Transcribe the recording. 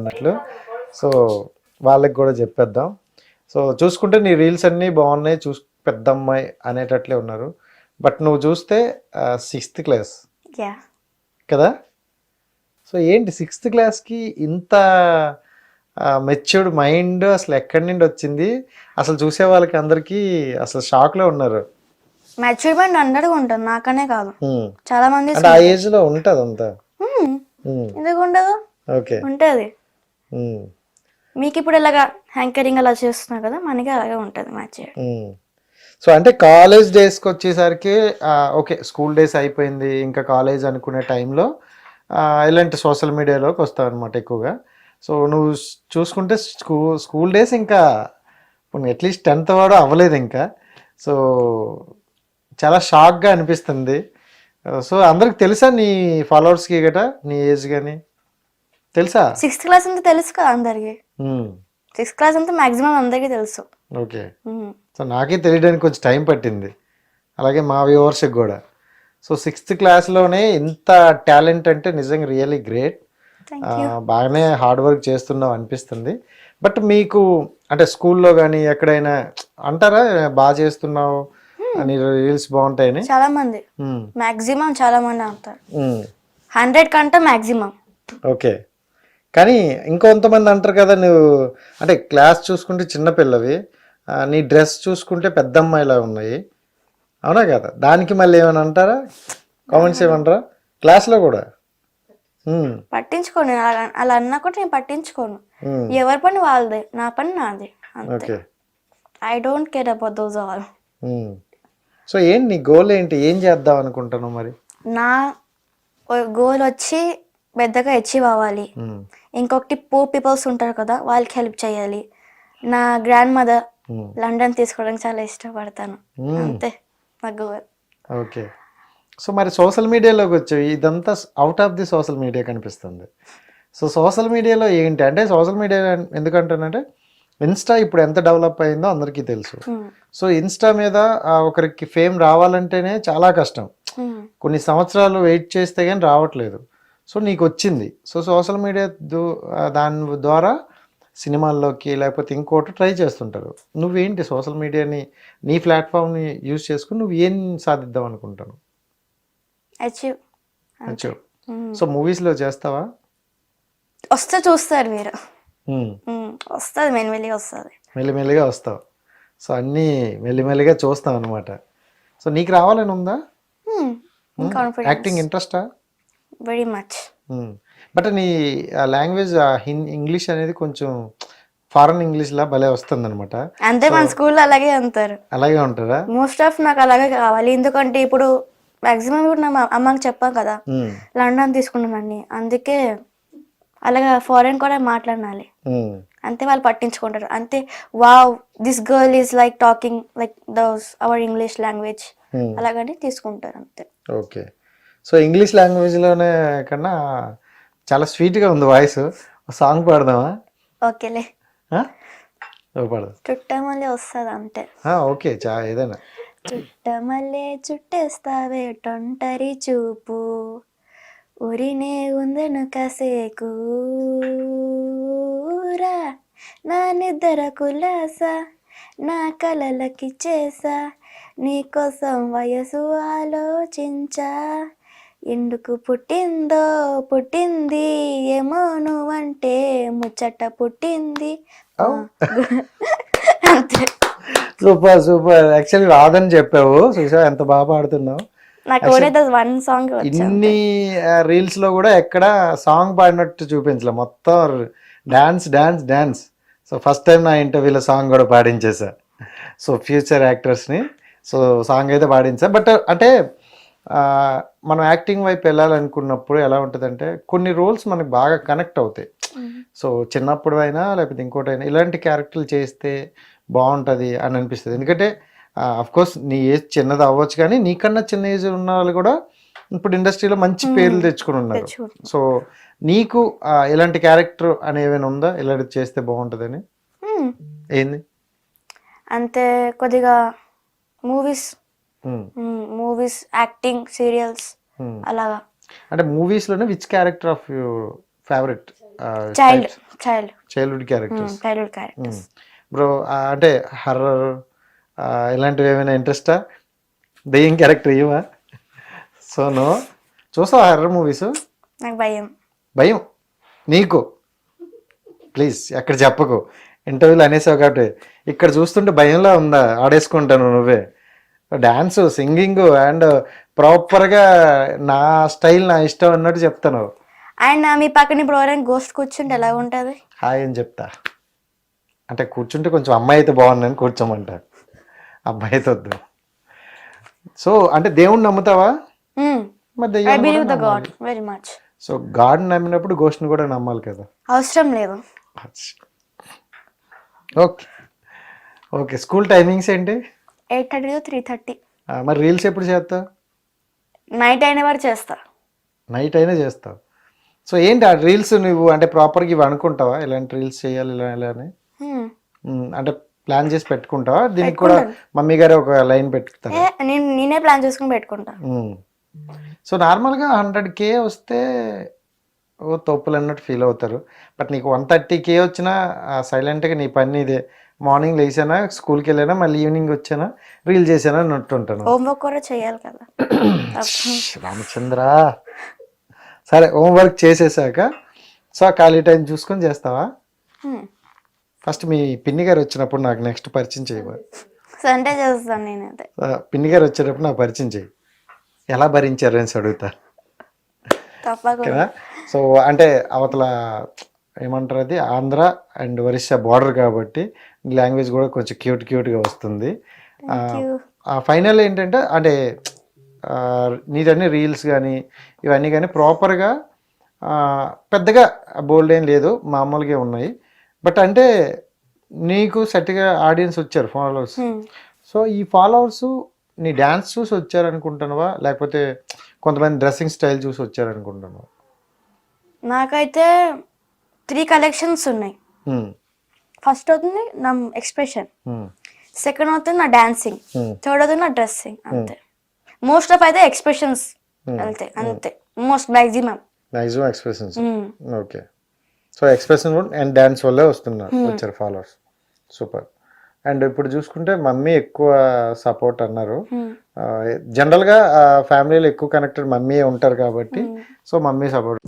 అన్నట్లు. సో వాళ్ళకి కూడా చెప్పేద్దాం. సో చూసుకుంటే నీ రీల్స్ అన్నీ బాగున్నాయి చూస్ పెద్ద అమ్మాయి అనేటట్లే ఉన్నారు. బట్ నువ్వు చూస్తే సిక్స్త్ క్లాస్ కదా? సో ఏంటి సిక్స్త్ క్లాస్కి ఇంత మెచ్యూర్డ్ మైండ్ అసలు ఎక్కడి నుండి వచ్చింది? అసలు చూసే వాళ్ళకి అందరికీ అసలు షాక్లో ఉన్నారు. మెచ్యూర్మెంట్ అందరికీ ఉంటుంది. నాకనే కాదు. చాలా మంది ఆ ఉంటుంది అంతా "Hmm, హ్మ్. ఎందుకు ఉండదు? ఓకే. ఉంటుంది. మీకు ఇప్పుడు ఇలాగా హ్యాంకరింగ్ అలా చేస్తున్నారు కదా మనకి అలాగే ఉంటుంది మ్యాచ్ సో అంటే కాలేజ్ డేస్కి వచ్చేసరికి ఓకే స్కూల్ డేస్ అయిపోయింది ఇంకా కాలేజ్ అనుకునే టైంలో ఇలాంటి సోషల్ మీడియాలోకి వస్తావు అనమాట ఎక్కువగా. సో నువ్వు చూసుకుంటే స్కూ స్కూల్ డేస్ ఇంకా అట్లీస్ట్ టెన్త్ వాడు అవ్వలేదు ఇంకా. సో చాలా షాక్గా అనిపిస్తుంది. సో అందరికి తెలుసా నీ ఫాలోవర్స్కి గట నీ ఏజ్ కానీ? తెలుసా? సిక్స్త్ క్లాస్ అంతా తెలుసు కదా అందరికి. సిక్స్త్ క్లాస్ అంతా మాక్సిమం అందరికీ తెలుసు. ఓకే. సో నాకే తెలియడానికి కొంచెం టైం పట్టింది. అలాగే మా వ్యూవర్స్కి కూడా. సో సిక్స్త్ క్లాస్లోనే ఇంత టాలెంట్ అంటే నిజంగా రియల్లీ గ్రేట్. బాగానే హార్డ్ వర్క్ చేస్తున్నావు అనిపిస్తుంది. బట్ మీకు అంటే స్కూల్లో కానీ ఎక్కడైనా అంటారా బాగా చేస్తున్నావు అని రీల్స్ బాగుంటాయని? చాలా మంది. మాక్సిమం చాలా మంది అంటారు. హండ్రెడ్ కంటే మాక్సిమం. ఓకే. కానీ ఇంకొంతమంది అంటారు కదా నువ్వు అంటే క్లాస్ చూసుకుంటే చిన్నపిల్లవి నీ డ్రెస్ చూసుకుంటే పెద్ద అమ్మాయిలా ఉన్నాయి. అవునా కదా? దానికి మళ్ళీ ఏమైనా అంటారా? కామెంట్స్ ఏమంటారా? క్లాస్లో కూడా? పట్టించుకోను. అలా అలా అన్నా కూడా నేను పట్టించుకోను. ఎవరి పని వాళ్ళదే నా పని నాది అంతే. I don't care about those all. So ఏంటి నీ గోల్ ఏంటి? ఏం చేద్దాం అనుకుంటున్నావు మరి? నా గోల్ వచ్చి పెద్దగా అచీవ్ అవ్వాలి. ఇంకొకటి పూర్ పీపుల్స్ ఉంటారు కదా వాళ్ళకి హెల్ప్ చేయాలి. నా గ్రాండ్ మదర్ లండన్ తీసుకోవడానికి చాలా ఇష్టపడతాను. అంతే నా గోల్ ఓకే. సో మరి సోషల్ మీడియాలోకి వచ్చాయి ఇదంతా out of the social media కనిపిస్తుంది. సో సోషల్ మీడియాలో ఏంటి? అంటే సోషల్ మీడియా ఎందుకంటానంటే ఇన్స్టా ఇప్పుడు ఎంత డెవలప్ అయిందో అందరికీ తెలుసు. సో ఇన్స్టా మీద ఒకరికి ఫేమ్ రావాలంటేనే చాలా కష్టం. కొన్ని సంవత్సరాలు వెయిట్ చేస్తే కానీ రావట్లేదు. సో నీకు వచ్చింది సో సోషల్ మీడియా దాని ద్వారా సినిమాల్లోకి లేకపోతే ఇంకోటి ట్రై చేస్తుంటారు. నువ్వేంటి సోషల్ మీడియాని నీ ప్లాట్ఫామ్ని యూజ్ చేసుకుని నువ్వు ఏం సాధిద్దాం అనుకుంటాను? అచీవ్. సో మూవీస్లో చేస్తావా? వస్తే చూస్తారు మీరు. వస్తుంది మెల్లిమెల్లిగా వస్తుంది. మెల్లిమెల్లిగా వస్తావు. సో అన్నీ మెల్లిమెల్లిగా చూస్తాం అనమాట సో నీకు రావాలని ఉందా? యాక్టింగ్ ఇంట్రెస్టా? వెరీ మచ్ బట్ నీ లాంగ్వేజ్ ఇంగ్లీష్ అనేది కొంచెం ఫారెన్ ఇంగ్లీష్లా భలే వస్తుంది అనమాట అంతే మన స్కూల్లో అలాగే అంటారు. అలాగే ఉంటారా? మోస్ట్ ఆఫ్ నాకు అలాగే కావాలి. ఎందుకంటే ఇప్పుడు మాక్సిమం ఇప్పుడు నా అమ్మకి చెప్పాను కదా. లండన్ తీసుకున్నానని అందుకే అలాగా ఫారెన్ కూడా మాట్లాడాలి. ఉమ్, అంతే వాళ్ళు పట్టించుకుంటారు. అంతే wow this girl is like talking like those our English language అలాగని తీసుకుంటారు అంతే. ఓకే సో ఇంగ్లీష్ లాంగ్వేజ్లోనే కన్నా చాలా స్వీట్గా ఉంది వాయిస్. సాంగ్ పాడదామా? ఓకేలే. పాడదాం. చుట్టమల్లే వస్తుంది అంతే. ఓకే చా ఏదైనా. చుట్టమల్లే చుట్టేస్తావే టొంటరి చూపు. ఉరినే ఉందను కసేకూరా నా నిద్ర కులాస నా కలలకి చేసా నీకోసం వయసు ఆలోచించా. ఎందుకు పుట్టిందో పుట్టింది ఏమో నువ్వంటే ముచ్చట పుట్టింది. అంతే. Super super. యాక్చువల్లీ రాదని చెప్పావు. చూసా ఎంత బాగా పాడుతున్నావు? నాకు వన్ సాంగ్ ఇన్ని రీల్స్లో కూడా ఎక్కడ సాంగ్ పాడినట్టు చూపించలే. మొత్తం dance dance dance so first time నా ఇంటర్వ్యూలో సాంగ్ కూడా పాడించేసా సో ఫ్యూచర్ యాక్టర్స్ని సో సాంగ్ అయితే పాడించా. బట్ అంటే మనం యాక్టింగ్ వైపు వెళ్ళాలనుకున్నప్పుడు ఎలా ఉంటుందంటే కొన్ని రోల్స్ మనకు బాగా కనెక్ట్ అవుతాయి. సో చిన్నప్పుడు అయినా లేకపోతే ఇంకోటైనా ఇలాంటి క్యారెక్టర్లు చేస్తే బాగుంటుంది అని అనిపిస్తుంది. ఎందుకంటే కోర్స్ నీ ఏజ్ చిన్నది అవ్వచ్చు కానీ నీకన్నా చిన్న ఏజ్ ఉన్న వాళ్ళు కూడా ఇప్పుడు ఇండస్ట్రీలో మంచి పేర్లు తెచ్చుకుని ఉన్నారు. సో నీకు ఇలాంటి క్యారెక్టర్ అని ఏమైనా ఉందా? ఇలాంటిది చేస్తే బాగుంటుందని. ఏంది? అంతే కొద్దిగా మూవీస్ మూవీస్ యాక్టింగ్ సీరియల్స్. అలాగా. అంటే మూవీస్లోనే which character of your favourite child child childhood characters childhood characters bro అంటే హర్రర్ ఇలాంటివి ఏమైనా ఇంట్రెస్టా దెయ్యం క్యారెక్టర్ ఇవ్వా? So no. చూసావా హర్రర్ మూవీస్ నాకు భయం. భయం? నీకు? ప్లీజ్ ఎక్కడ చెప్పకు. ఇంటర్వ్యూలు అనేసావు కాబట్టి. ఇక్కడ చూస్తుంటే భయంలా ఉందా? ఆడేసుకుంటాను నువ్వే. డాన్స్ సింగింగ్ అండ్ ప్రాపర్గా నా స్టైల్ నా ఇష్టం అన్నట్టు చెప్తాను. అండ్ మీ పక్కన ఇప్పుడు ఎవరైనా గోస్ట్ కూర్చుంటే ఎలా ఉంటుంది? హాయ్ అని చెప్తా. అంటే కూర్చుంటే కొంచెం అమ్మాయి అయితే బాగుందని కూర్చోమంట. అబ్బాయి అయితే వద్దు సో అంటే దేవుణ్ణి నమ్ముతావా. వెరీ మచ్ సో గాడ్ నమ్మినప్పుడు గోష్ని కూడా నమ్మాలి కదా. అవసరం లేదు. ఓకే. ఓకే స్కూల్ టైమింగ్స్ ఏంటి? Eight thirty to three thirty మరి రీల్స్ ఎప్పుడు చేస్తావు నైట్ అయిన వరకు చేస్తా. నైట్ అయినా చేస్తావు సో ఏంటి ఆ రీల్స్ నువ్వు అంటే ప్రాపర్గా ఇవి అనుకుంటావా? ఇలాంటి రీల్స్ చేయాలి ఇలా ఇలా అని? అంటే ప్లాన్ చేసి పెట్టుకుంటావా? దీనికి కూడా మమ్మీ గారే ఒక లైన్ నేను నేనే ప్లాన్ చేసుకుని పెట్టుకుంటా. సో నార్మల్గా హండ్రెడ్ కే వస్తే ఓ తప్పులు అన్నట్టు ఫీల్ అవుతారు. బట్ నీకు వన్ థర్టీ కే వచ్చినా సైలెంట్గా నీ పని ఇదే మార్నింగ్ లేచానా స్కూల్కి వెళ్ళానా మళ్ళీ ఈవినింగ్ వచ్చానా రీల్ చేసానా అన్నట్టు ఉంటాను. హోంవర్క్ కూడా చేయాలి కదా. రామచంద్ర. సరే హోంవర్క్ చేసేసాక సో ఖాళీ టైం చూసుకొని చేస్తావా. ఫస్ట్ మీ పిన్ని గారు వచ్చినప్పుడు నాకు నెక్స్ట్ పరిచయం చేయబా సండే చేస్తాను నేనైతే పిన్ని గారు వచ్చేటప్పుడు నాకు పరిచయం చేయి. ఎలా భరించారు అని అడుగుతా. తప్పకుండా. సో అంటే అవతల ఏమంటారు అది ఆంధ్ర అండ్ ఒరిస్సా బార్డర్ కాబట్టి లాంగ్వేజ్ కూడా కొంచెం క్యూట్ క్యూట్గా వస్తుంది. ఫైనల్ ఏంటంటే అంటే నీదన్నీ రీల్స్ కానీ ఇవన్నీ కానీ ప్రాపర్గా పెద్దగా బోల్డ్ ఏం లేదు మామూలుగా ఉన్నాయి. బట్ అంటే నీకు సెట్గా ఆడియన్స్ వచ్చారు ఫాలోవర్స్. Hmm. సో ఈ ఫాలోవర్స్ నీ డ్యాన్స్ చూసి వచ్చారనుకుంటున్నావా? లేకపోతే కొంతమంది డ్రెస్సింగ్ స్టైల్ చూసి వచ్చారనుకుంటున్నావా? నాకైతే త్రీ కలెక్షన్స్ ఉన్నాయి. ఫస్ట్ అవుతుంది నా ఎక్స్ప్రెషన్ సెకండ్ అవుతుంది నా డాన్సింగ్. థర్డ్ అవుతుంది నా డ్రెస్సింగ్ అంతే. మోస్ట్ ఆఫ్ అయితే ఎక్స్ప్రెషన్స్ వెళ్తే అంతే most maximum maximum expressions okay so expression and dance వల్లే వస్తున్నారు వచ్చారు ఫాలోవర్స్ సూపర్ అండ్ ఇప్పుడు చూసుకుంటే మమ్మీ ఎక్కువ సపోర్ట్ అన్నారు. జనరల్గా ఫ్యామిలీలో ఎక్కువ కనెక్టెడ్ మమ్మీ ఉంటారు కాబట్టి సో మమ్మీ సపోర్ట్